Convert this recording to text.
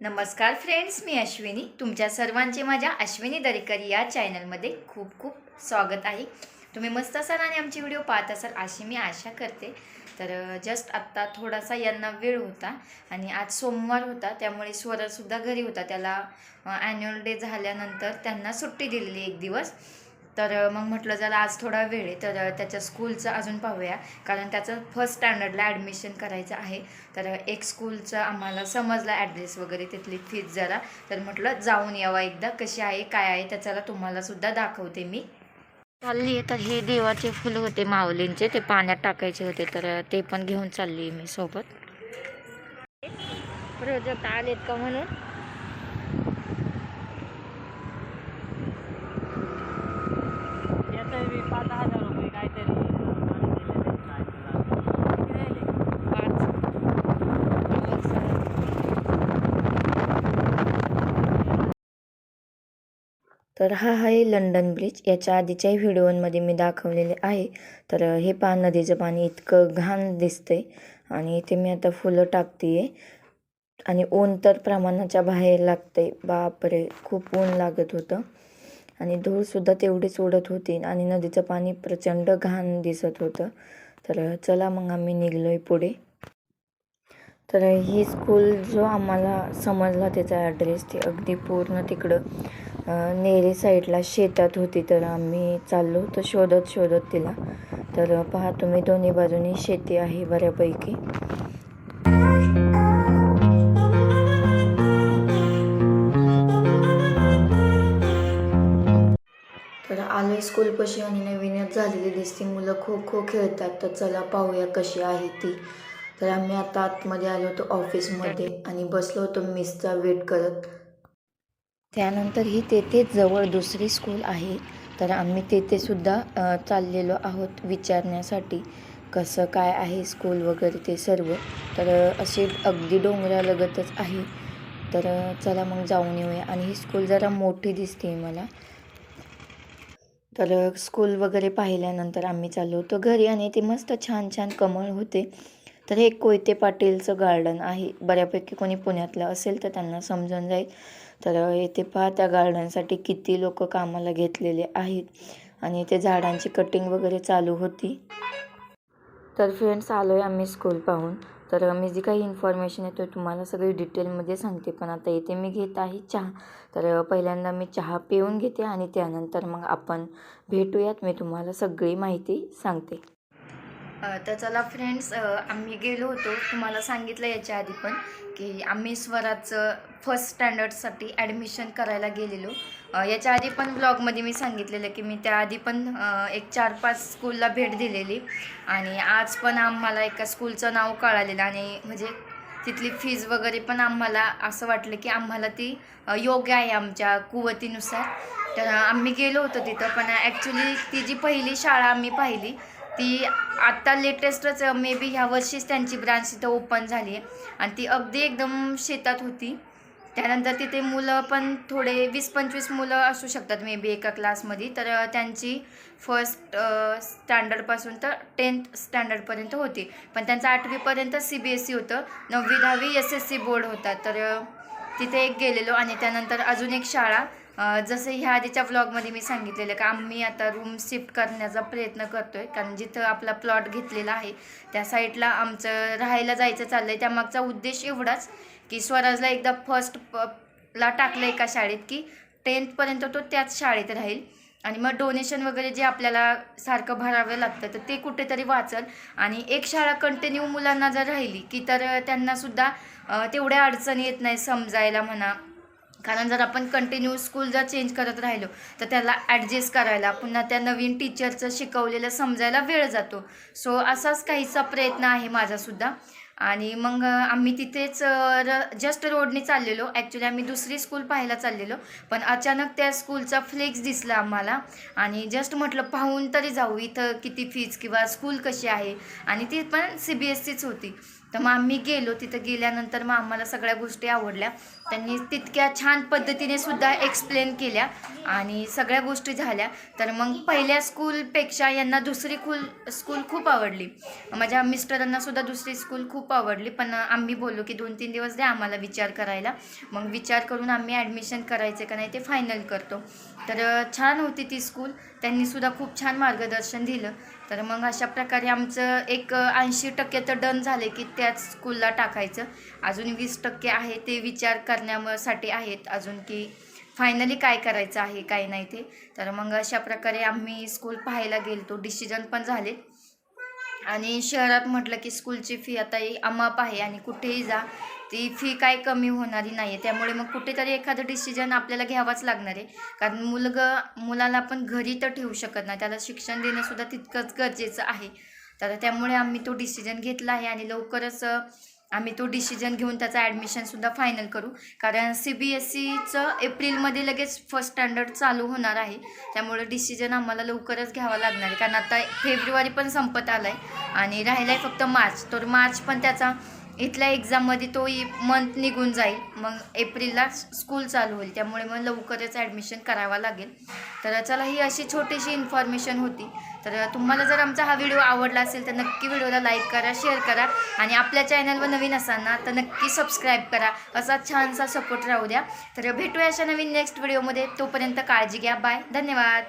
नमस्कार फ्रेंड्स मी अश्विनी. तुमच्या सर्वांचे माझ्या अश्विनी दरेकर या चॅनलमध्ये खूप खूप स्वागत आहे. तुम्ही मस्त असाल आणि आमचे व्हिडिओ पाहत असाल अशी मी आशा करते. तर जस्ट आत्ता थोडासा यांना वेळ होता आणि आज सोमवार होता त्यामुळे स्वरसुद्धा घरी होता. त्याला ॲन्युअल डे झाल्यानंतर त्यांना सुट्टी दिलेली एक दिवस. तर मग म्हटलं जरा आज थोडा वेळ आहे तर त्याच्या स्कूलचं अजून पाहूया. कारण त्याचं फर्स्ट स्टँडर्डला ॲडमिशन करायचं आहे. तर एक स्कूलचं आम्हाला समजलं ॲड्रेस वगैरे तिथली फीज जरा. तर म्हटलं जाऊन यावा एकदा कशी आहे काय आहे त्याच्याला तुम्हालासुद्धा दाखवते मी. चालली आहे तर हे देवाचे फुलं होते माऊलींचे. ते पाण्यात टाकायचे होते तर ते पण घेऊन चालली मी सोबत. प्रोजेक्ट आलेत का म्हणून येतोय मी पाच हजार रुपये काहीतरी मला दिलेले आहेत शाळेला. किती राहिले? तर हा आहे लंडन ब्रिज. याच्या आधीच्याही व्हिडिओमध्ये मी दाखवलेले आहे. तर हे पहा नदीचं पाणी इतकं घाण दिसतंय आणि इथे मी आता फुलं टाकते आहे आणि ऊन तर प्रमाणाच्या बाहेर लागते बापरे खूप ऊन लागत होतं. आणि धूळसुद्धा तेवढीच उडत होती आणि नदीचं पाणी प्रचंड घाण दिसत होतं. तर चला मग आम्ही निघलो आहे पुढे. तर ही स्कूल जो आम्हाला समजला त्याचा ॲड्रेस ते अगदी पूर्ण तिकडं. नेरी साईडला शेतात होती तर आम्ही चाललो तर शोधत शोधत तिला. तर पहा तुम्ही दोन्ही बाजूनी शेती आहे बऱ्यापैकी. तर आलोय स्कूलपाशी आणि नवीनच झालेली दिसते. मुलं खो खो खेळतात तर चला पाहूया कशी आहे ती. तर आम्ही आता आतमध्ये आलो होतो ऑफिसमध्ये आणि बसलो होतो मिसचा वेट करत. त्यानंतर ही तेथेच जवळ दुसरी स्कूल आहे. तर आम्ही तेथेसुद्धा चाललेलो आहोत विचारण्यासाठी. कसं काय आहे स्कूल वगैरे ते सर्व. तर असे अगदी डोंगरालगतच आहे. तर चला मग जाऊन येऊया. आणि ही स्कूल जरा मोठी दिसते मला. तर स्कूल वगैरे पाहिल्यानंतर आम्ही चाललो होतो घरी आणि ते मस्त छान छान कमळ होते. तर हे कोयते पाटीलचं गार्डन आहे. बऱ्यापैकी कोणी पुण्यातलं असेल तर त्यांना समजून जाईल. तर येथे पहा त्या गार्डनसाठी किती लोक कामाला घेतलेले आहेत आणि इथे झाडांची कटिंग वगैरे चालू होती. तर फ्रेंड्स आलो आहे आम्ही स्कूल पाहून. तर मी जी काही इन्फॉर्मेशन येतो तुम्हाला सगळी डिटेलमध्ये सांगते. पण आता इथे मी घेत आहे चहा. तर पहिल्यांदा मी चहा पिऊन घेते आणि त्यानंतर मग आपण भेटूयात. मी तुम्हाला सगळी माहिती सांगते. तर चला फ्रेंड्स आम्ही गेलो होतो. तुम्हाला सांगितलं याच्या आधी पण की आम्ही स्वराचं फर्स्ट स्टँडर्डसाठी ॲडमिशन करायला गेलेलो. याच्या आधी पण ब्लॉगमध्ये मी सांगितलेलं की मी त्याआधी पण एक चार पाच स्कूलला भेट दिलेली. आणि आज पण आम्हाला एका स्कूलचं नाव कळालेलं आणि म्हणजे तिथली फीज वगैरे पण आम्हाला असं वाटलं की आम्हाला ती योग्य आहे आमच्या कुवतीनुसार. तर आम्ही गेलो होतो तिथं पण ॲक्च्युली ती जी पहिली शाळा आम्ही पाहिली ती आत्ता लेटेस्टच मे बी ह्या वर्षीच त्यांची ब्रांच तिथं ओपन झाली आहे. आणि ती अगदी एकदम शेतात होती. त्यानंतर तिथे मुलं पण थोडे वीस पंचवीस मुलं असू शकतात मे बी एका क्लासमध्ये तर त्यांची फर्स्ट स्टँडर्डपासून तर टेन्थ स्टँडर्डपर्यंत होती. पण त्यांचं आठवीपर्यंत सी बी एस सी होतं. नववी दहावी एस एस सी बोर्ड होता. तर तिथे एक गेलेलो आणि त्यानंतर अजून एक शाळा. जसं ह्या आधीच्या व्लॉगमध्ये मी सांगितलेलं का आम्ही आता रूम शिफ्ट करण्याचा प्रयत्न करतो आहे कारण जिथं आपला प्लॉट घेतलेला आहे त्या साईडला आमचं राहायला जायचं चाललं आहे त्यामागचा उद्देश एवढाच की स्वराजला एकदा फर्स्ट ला टाकलं एका शाळेत की टेन्थपर्यंत तो त्याच शाळेत राहील. आणि मग डोनेशन वगैरे जे आपल्याला सारखं भरावं लागतं तर ते कुठेतरी वाचल. आणि एक शाळा कंटिन्यू मुलांना जर राहिली की तर त्यांनासुद्धा तेवढ्या अडचणी येत नाही समजायला म्हणा. कारण जर आपण कंटिन्यू स्कूल जर चेंज करत राहिलो तर त्याला ॲडजस्ट करायला पुन्हा त्या नवीन टीचरचं शिकवलेलं समजायला वेळ जातो. सो असाच काहीचा प्रयत्न आहे माझासुद्धा. आणि मग आम्ही तिथेच र जस्ट रोडने चाललेलो. ॲक्च्युली आम्ही दुसरी स्कूल पाहायला चाललेलो. पण अचानक त्या स्कूलचा फ्लेक्स दिसला आम्हाला. आणि जस्ट म्हटलं पाहून तरी जाऊ इथं किती फीज किंवा स्कूल कशी आहे? आणि ती पण सी बी एस सीच होती. तर मग आम्ही गेलो तिथं गेल्यानंतर मग आम्हाला सगळ्या गोष्टी आवडल्या. त्यांनी तितक्या छान पद्धतीने सुद्धा एक्सप्लेन केल्या आणि सगळ्या गोष्टी झाल्या. तर मग पहिल्या स्कूलपेक्षा यांना दुसरी खूल स्कूल खूप आवडली. माझ्या मिस्टरांना सुद्धा दुसरी स्कूल खूप आवडली पण आम्ही बोललो की दोन तीन दिवस द्या आम्हाला विचार करायला. मग विचार करून आम्ही ॲडमिशन करायचे का नाही ते फायनल करतो. तर छान होती ती स्कूल त्यांनी सुद्धा खूप छान मार्गदर्शन दिलं. तर मग अशा प्रकारे आमचं एक ऐंशी टक्के तर डन झाले की त्याच स्कूलला टाकायचं. अजून वीस टक्के आहे ते विचार करण्यासाठी आहेत अजून की फायनली काय करायचं आहे काय नाही ते. तर मग अशा प्रकारे आम्ही स्कूल पाहायला गेलो डिसिजन पण झाले. आणि शहरात म्हटलं की स्कूलची फी आता अमाप आहे आणि कुठेही जा ती फी काय कमी होणारी नाही आहे त्यामुळे मग कुठेतरी एखादं डिसिजन आपल्याला घ्यावाच लागणार आहे. कारण मुलगं मुलाला आपण घरी तर ठेवू शकत नाही. त्याला शिक्षण देणंसुद्धा तितकंच गरजेचं आहे. तर त्यामुळे आम्ही तो डिसिजन घेतला आहे आणि लवकरच आम्ही तो डिसिजन घेऊन त्याचं ॲडमिशनसुद्धा फायनल करू. कारण सी बी एस सीचं एप्रिलमध्ये लगेच फर्स्ट स्टँडर्ड चालू होणार आहे. त्यामुळे डिसिजन आम्हाला लवकरच घ्यावा लागणार आहे. कारण आता फेब्रुवारी पण संपत आला आहे आणि राहिला आहे फक्त मार्च. तर मार्च पण त्याचा इथल्या एक्झाममध्ये तो मंथ निघून जाईल. मग एप्रिलला स्कूल चालू होईल. त्यामुळे मग लवकरच ॲडमिशन करावा लागेल. तर चला ही अशी छोटीशी इन्फॉर्मेशन होती. तर तुम्हाला जर आमचा हा व्हिडिओ आवडला असेल तर नक्की व्हिडिओला लाईक करा शेअर करा आणि आपल्या चॅनलवर नवीन असाल ना तर नक्की सबस्क्राईब करा. असा छानसा सपोर्ट राहू द्या. तर भेटूया अशा नवीन नेक्स्ट व्हिडिओमध्ये तोपर्यंत काळजी घ्या. बाय धन्यवाद.